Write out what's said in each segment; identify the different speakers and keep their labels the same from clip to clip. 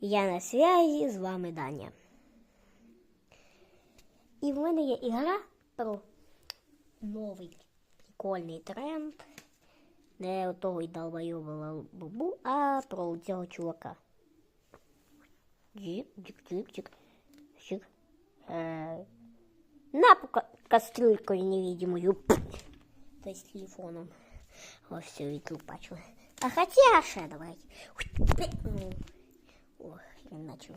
Speaker 1: Я на связі, з вами Даня. І в мене є ігра про новий прикольний тренд. Не того й долбойового бубу, а про цього чувака. Джик, джик, джик, джик, джик. Е, на пока кастрюлькою невидимою. То есть телефоном. Ось все відлупачу. А хотя ще давай. Ну, О, я начал.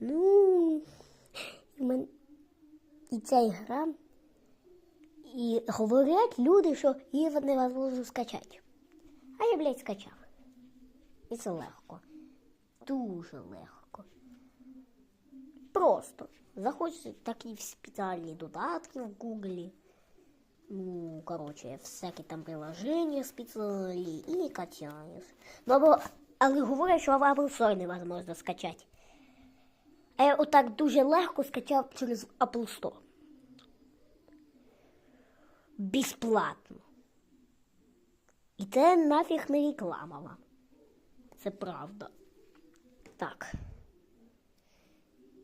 Speaker 1: Ну, мен... і ця ігра. І говорять люди, що її невозможно скачати. А я, блядь, скачав. І це легко. Дуже легко. Просто заходиш такі спеціальні додатки в Гуглі. Ну, короче, всякі там приложення спеціальні і качаєш. Ну, або, але говорять, що Apple Store невозможно скачати. А я отак дуже легко скачав через Apple Store. Безплатно. І це нафіг не реклама вам. Це правда. Так.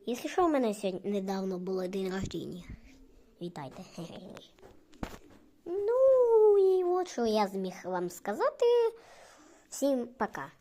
Speaker 1: Якщо що, у мене сьогодні недавно було день рождення. Вітайте. Ну, і от що я зміг вам сказати. Всім пока.